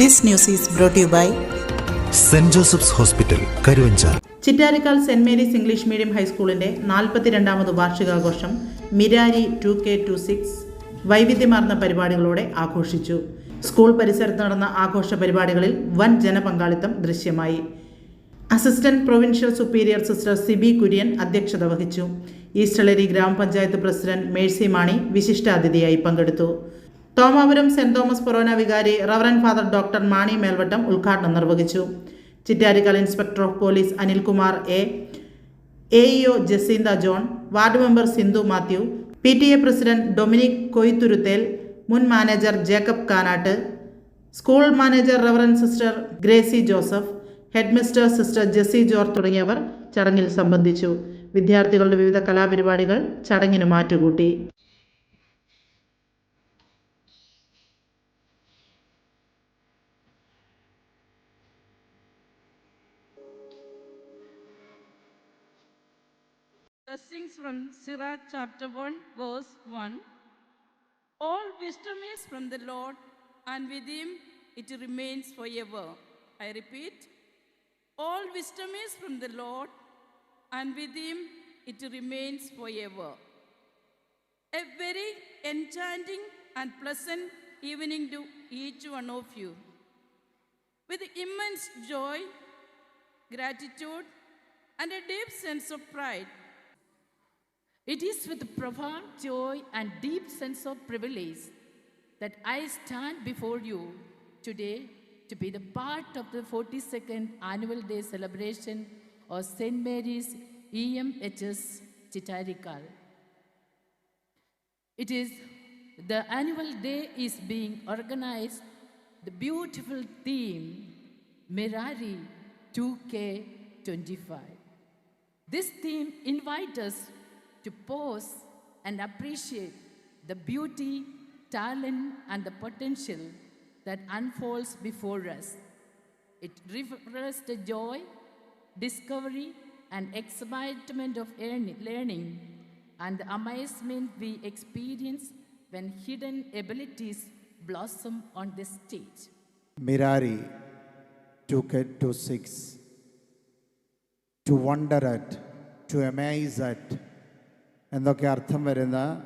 This news is brought you by Saint Joseph's hospital Karuvanchal Chittarikkal Saint Mary's English medium ഹൈസ്കൂളിന്റെ നാൽപ്പത്തിരണ്ടാമത് വാർഷികാഘോഷം Mirari two K two six വൈവിധ്യമാർന്ന പരിപാടികളോടെ ആഘോഷിച്ചു. School പരിസരത്ത് നടന്ന ആഘോഷ പരിപാടികളിൽ വൻ ജനപങ്കാളിത്തം ദൃശ്യമായി. Assistant provincial superior sister Sibi Kurian അധ്യക്ഷത വഹിച്ചു. ഈസ്റ്റളരി ഗ്രാമപഞ്ചായത്ത് പ്രസിഡന്റ് മേഴ്സി മാണി വിശിഷ്ടാതിഥിയായി പങ്കെടുത്തു. തോമാപുരം സെന്റ് തോമസ് ഫൊറോന വികാരി reverend father doctor Mani Melvattom ഉദ്ഘാടനം നിർവഹിച്ചു. Chittarikkal inspector of police Anilkumar A A EO Jacintha John ward member Sindhu Mathew P T A president Dominic Koythuruthel മുൻ manager Jacob Kanatt school manager reverend sister Gracy Joseph headmistress sister Jessy George തുടങ്ങിയവർ ചടങ്ങിൽ സംബന്ധിച്ചു. വിദ്യാർത്ഥികളുടെ വിവിധ കലാപരിപാടികൾ ചടങ്ങിന് മാറ്റുകൂട്ടി. Blessings from Sirach chapter 1, verse 1. All wisdom is from the Lord, and with him it remains forever. I repeat, all wisdom is from the Lord, and with him it remains forever. A very enchanting and pleasant evening to each one of you. With immense joy, gratitude, and a deep sense of pride, It is with profound joy and deep sense of privilege that I stand before you today to be the part of the 42nd annual day celebration of St. Mary's EMHS Chitarikal. It is the annual day is being organized the beautiful theme Mirari 2K25. This theme invites us to pause and appreciate the beauty, talent, and the potential that unfolds before us. It reflects the joy, discovery, and excitement of learning and the amazement we experience when hidden abilities blossom on the stage. Mirari, to get to six, to wonder at, to amaze at എന്നൊക്കെ അർത്ഥം വരുന്ന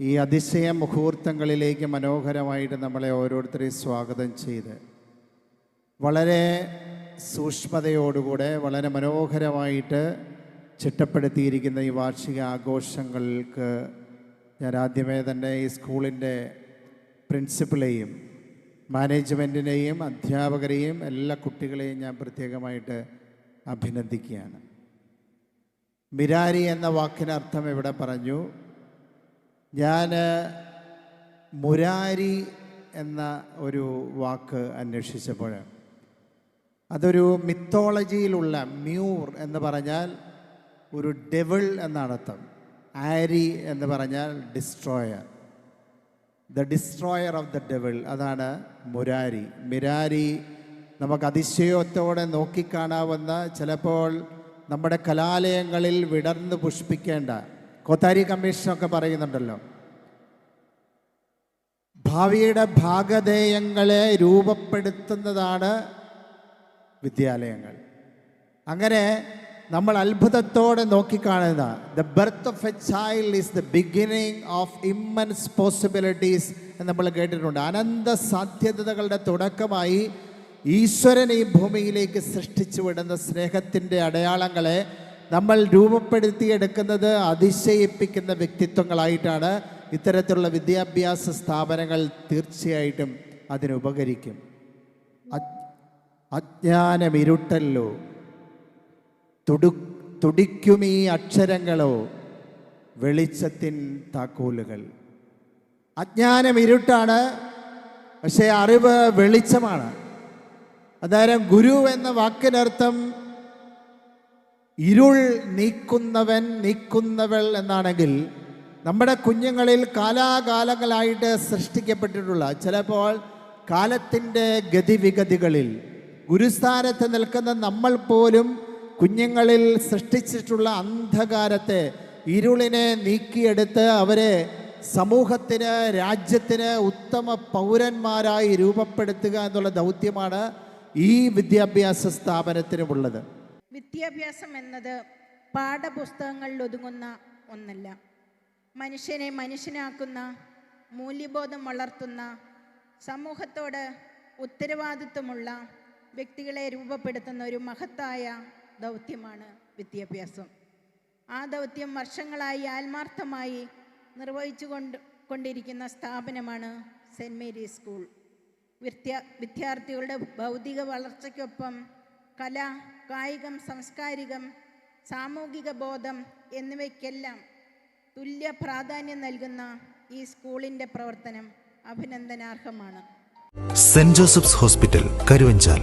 ഈ അതിശയ മുഹൂർത്തങ്ങളിലേക്ക് മനോഹരമായിട്ട് നമ്മളെ ഓരോരുത്തരെയും സ്വാഗതം ചെയ്ത് വളരെ സൂക്ഷ്മതയോടുകൂടെ വളരെ മനോഹരമായിട്ട് ചിട്ടപ്പെടുത്തിയിരിക്കുന്ന ഈ വാർഷിക ആഘോഷങ്ങൾക്ക് ഞാൻ ആദ്യമേ തന്നെ ഈ സ്കൂളിന്റെ പ്രിൻസിപ്പളെയും മാനേജ്മെന്റിനെയും അധ്യാപകരെയും എല്ലാ കുട്ടികളെയും ഞാൻ പ്രത്യേകമായിട്ട് അഭിനന്ദിക്കുകയാണ്. മിരാരി എന്ന വാക്കിനർത്ഥം ഇവിടെ പറഞ്ഞു. ഞാൻ മുരാരി എന്ന ഒരു വാക്ക് അന്വേഷിച്ചപ്പോൾ അതൊരു മിത്തോളജിയിലുള്ള മ്യൂർ എന്ന് പറഞ്ഞാൽ ഒരു ഡെവിൾ എന്നാണ് അർത്ഥം. ആരി എന്ന് പറഞ്ഞാൽ destroyer the destroyer of the devil അതാണ് മുരാരി. മിരാരി നമുക്ക് അതിശയത്തോടെ നോക്കിക്കാണാവുന്ന ചിലപ്പോൾ നമ്മുടെ കലാലയങ്ങളിൽ വിടർന്ന് പുഷ്പിക്കേണ്ട കോത്താരി കമ്മീഷനൊക്കെ പറയുന്നുണ്ടല്ലോ. ഭാവിയുടെ ഭാഗധേയങ്ങളെ രൂപപ്പെടുത്തുന്നതാണ് വിദ്യാലയങ്ങൾ. അങ്ങനെ നമ്മൾ അത്ഭുതത്തോടെ നോക്കിക്കാണുന്ന the birth of a child is the beginning of immense possibilities എന്ന് നമ്മൾ കേട്ടിട്ടുണ്ട്. അനന്ത സാധ്യതകളുടെ തുടക്കമായി ഈശ്വരൻ ഈ ഭൂമിയിലേക്ക് സൃഷ്ടിച്ചു വിടുന്ന സ്നേഹത്തിന്റെ അടയാളങ്ങളെ നമ്മൾ രൂപപ്പെടുത്തിയെടുക്കുന്നത് അതിശയിപ്പിക്കുന്ന വ്യക്തിത്വങ്ങളായിട്ടാണ് ഇത്തരത്തിലുള്ള വിദ്യാഭ്യാസ സ്ഥാപനങ്ങൾ തീർച്ചയായിട്ടും അതിനുപകരിക്കും. അജ്ഞാനം ഇരുട്ടല്ലോ. തുടു തുടിക്കും ഈ അക്ഷരങ്ങളോ വെളിച്ചത്തിൻ താക്കോലുകൾ. അജ്ഞാനം ഇരുട്ടാണ് പക്ഷേ അറിവ് വെളിച്ചമാണ്. അതായത് ഗുരു എന്ന വാക്കിനർത്ഥം ഇരുൾ നീക്കുന്നവൻ നീക്കുന്നവൾ എന്നാണെങ്കിൽ നമ്മുടെ കുഞ്ഞുങ്ങളിൽ കാലാകാലങ്ങളായിട്ട് സൃഷ്ടിക്കപ്പെട്ടിട്ടുള്ള ചിലപ്പോൾ കാലത്തിന്റെ ഗതിവിഗതികളിൽ ഗുരുസ്ഥാനത്ത് നിൽക്കുന്ന നമ്മൾ പോലും കുഞ്ഞുങ്ങളിൽ സൃഷ്ടിച്ചിട്ടുള്ള അന്ധകാരത്തെ ഇരുളിനെ നീക്കിയെടുത്ത് അവരെ സമൂഹത്തിന് രാജ്യത്തിന് ഉത്തമ പൗരന്മാരായി രൂപപ്പെടുത്തുക എന്നുള്ള ദൗത്യമാണ് ഈ വിദ്യാഭ്യാസ സ്ഥാപനത്തിനുമുള്ളത്. വിദ്യാഭ്യാസം എന്നത് പാഠപുസ്തകങ്ങളിൽ ഒതുങ്ങുന്ന ഒന്നല്ല. മനുഷ്യനെ മനുഷ്യനാക്കുന്ന മൂല്യബോധം വളർത്തുന്ന സമൂഹത്തോട് ഉത്തരവാദിത്വമുള്ള വ്യക്തികളെ രൂപപ്പെടുത്തുന്ന ഒരു മഹത്തായ ദൗത്യമാണ് വിദ്യാഭ്യാസം. ആ ദൗത്യം വർഷങ്ങളായി ആത്മാർത്ഥമായി നിർവഹിച്ചു കൊണ്ട് കൊണ്ടിരിക്കുന്ന സ്ഥാപനമാണ് സെന്റ് മേരീസ് സ്കൂൾ. വിദ്യാർത്ഥികളുടെ ഭൗതിക വളർച്ചയ്ക്കൊപ്പം കല കായികം സാംസ്കാരികം സാമൂഹിക ബോധം എന്നിവയ്ക്കെല്ലാം തുല്യ പ്രാധാന്യം നൽകുന്ന ഈ സ്കൂളിന്റെ പ്രവർത്തനം അഭിനന്ദനാർഹമാണ്. Saint Joseph's hospital Karuvanchal.